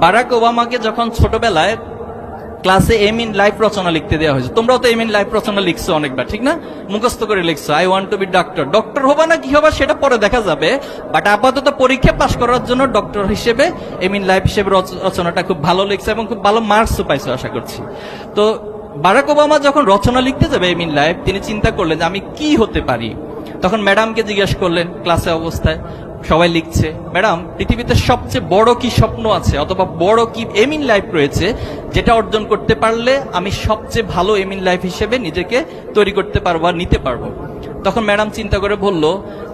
Barack ওবামাকে যখন ছোটবেলায় ক্লাসে এম ইন লাইফ রচনা লিখতে দেওয়া হয়েছে, তোমরাও তো এম ইন লাইফ রচনা লিখছো অনেকবার, ঠিক না? মুখস্থ করে লিখছো I want to be doctor doctor হবা না কি হবা সেটা পরে দেখা যাবে বাট আপাতত পরীক্ষা পাশ করার জন্য ডক্টর হিসেবে এম ইন লাইফ হিসেবে রচ- রচনাটা খুব ভালো লিখছে এবং খুব ভালো মার্কসও পাইছো, আশা করছি। তো বারাক ওবামা যখন রচনা লিখতে যাবে এম ইন লাইফ, তিনি চিন্তা করলেন যে আমি কি হতে পারি? তখন ম্যাডামকে জিজ্ঞেস করলেন ক্লাসে অবস্থায় সবাই লিখছে, ম্যাডাম, পৃথিবীতে সবচেয়ে বড় কি স্বপ্ন আছে? অথবা বড় কি এম ইন লাইফ রয়েছে যেটা অর্জন করতে পারলে আমি সবচেয়ে ভালো এম ইন লাইফ হিসেবে নিজেকে তৈরি করতে পারব আর নিতে পারব? তখন ম্যাডাম চিন্তা করে বলল,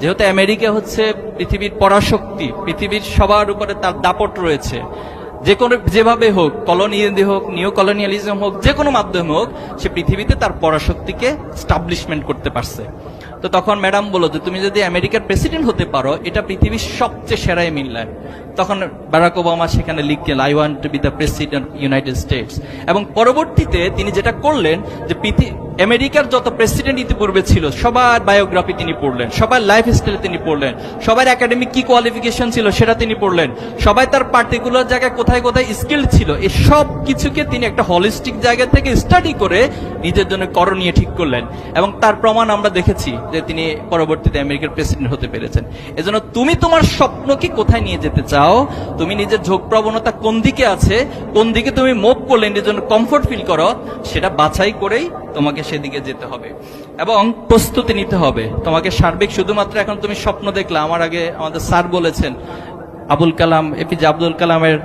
যেহেতু আমেরিকা হচ্ছে পৃথিবীর পরাশক্তি, পৃথিবীর সবার উপরে তার দাপট রয়েছে। যে কোনো, যেভাবে হোক, কলোনিয়ালি হোক নিউ কলোনিয়ালিজম হোক, যে কোনো মাধ্যমে হোক, সে পৃথিবীতে তার পরাশক্তিকে স্টাবলিশমেন্ট করতে পারছে। তো তখন ম্যাডাম বলল যে, তুমি যদি আমেরিকার প্রেসিডেন্ট হতে পারো, এটা পৃথিবীর সবচেয়ে সেরাই এমিন তখন ব্যারাক ওবামা সেখানে লিখলেন I want to be the president united states এবং পরবর্তীতে তিনি যেটা করলেন যে, পৃথি- আমেরিকার যত প্রেসিডেন্ট ইতিপূর্বে ছিল, সবার বায়োগ্রাফি তিনি পড়লেন, সবার লাইফ স্টাইল তিনি পড়লেন, সবার একাডেমিক কি কোয়ালিফিকেশন ছিল সেটা তিনি পড়লেন, সবাই তার পার্টিকুলার জায়গায় কোথায় কোথায় স্কিল ছিল এই সব কিছুকে তিনি একটা হলিস্টিক জায়গা থেকে স্টাডি করে নিজের জন্য করণীয় ঠিক করলেন। এবং তার প্রমাণ আমরা দেখেছি যে তিনি পরবর্তীতে আমেরিকার প্রেসিডেন্ট হতে পেরেছেন। এজন্য তুমি তোমার স্বপ্নকে কোথায় নিয়ে যেতে চাও, তুমি নিজের ঝোঁক প্রবণতা কোন দিকে আছে, কোন দিকে তুমি মুভ করলে নিজের জন্য কমফোর্ট ফিল করো, সেটা বাছাই করেই তোমাকে সেদিকে যেতে হবে। এবং প্রস্তুতি নিতে হবে। তোমাকে সার্বিক শুধুমাত্র এখন তুমি স্বপ্ন দেখলে। আমার আগে আমাদের স্যার বলেছেন, আবুল কালাম এপিজে আব্দুল কালামের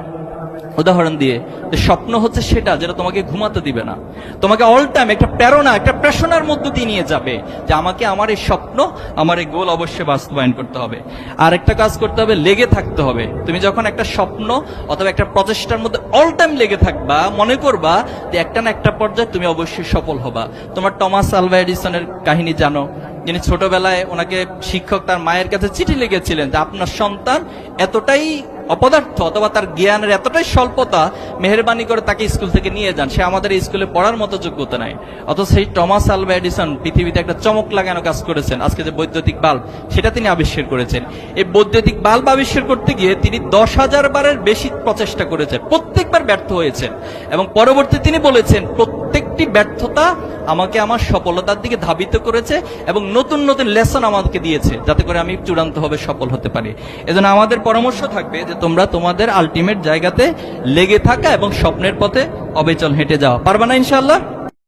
উদাহরণ দিয়ে, যে স্বপ্ন হচ্ছে সেটা যেটা তোমাকে ঘুমাতে দিবে না। তোমাকে অল টাইম একটা প্রেরণা, একটা প্রেষণার মধ্য দিয়ে নিয়ে যাবে যে আমাকে আমার এই স্বপ্ন, আমার এই গোল অবশ্যই বাস্তবায়ন করতে হবে। আর একটা কাজ করতে হবে, লেগে থাকতে হবে। তুমি যখন একটা স্বপ্ন অথবা একটা প্রচেষ্টার মধ্যে অল টাইম লেগে থাকবা, মনে করবা যে একটা না একটা পর্যায়ে তুমি অবশ্যই সফল হবা। তোমার টমাস আলভা এডিসনের কাহিনী জানো, যিনি ছোটবেলায় ওনাকে শিক্ষক তার মায়ের কাছে চিঠি লিখেছিলেন যে, আপনার সন্তান এতটাই অপদার্থ অথবা তার জ্ঞানের এতটাই স্বল্পতা, মেহরবানি করে তাকে স্কুল থেকে নিয়ে যান। সে আমাদের স্কুলে পড়ার মতো যোগ্যতা নাই। অথচ সেই টমাস আলভা এডিসন পৃথিবীতে একটা চমক লাগানো কাজ করেছেন। আজকে যে বৈদ্যুতিক বাল্ব, সেটা তিনি আবিষ্কার করেছেন। এই বৈদ্যুতিক বাল্ব আবিষ্কার করতে গিয়ে তিনি দশ হাজার বারের বেশি প্রচেষ্টা করেছেন। প্রত্যেকবার ব্যর্থ হয়েছেন। এবং পরবর্তী তিনি বলেছেন প্রত্যেকটি ব্যর্থতা আমাকে আমার সফলতার দিকে ধাবিত করেছে এবং নতুন নতুন লেসন আমাকে দিয়েছে, যাতে করে আমি চূড়ান্তভাবে সফল হতে পারি। এজন্য আমাদের পরামর্শ থাকবে যে তোমরা তোমাদের আলটিমেট জায়গাতে লেগে থাকা এবং স্বপ্নের পথে অবিচল হেঁটে যাওয়া। পারবা না ইনশাল্লাহ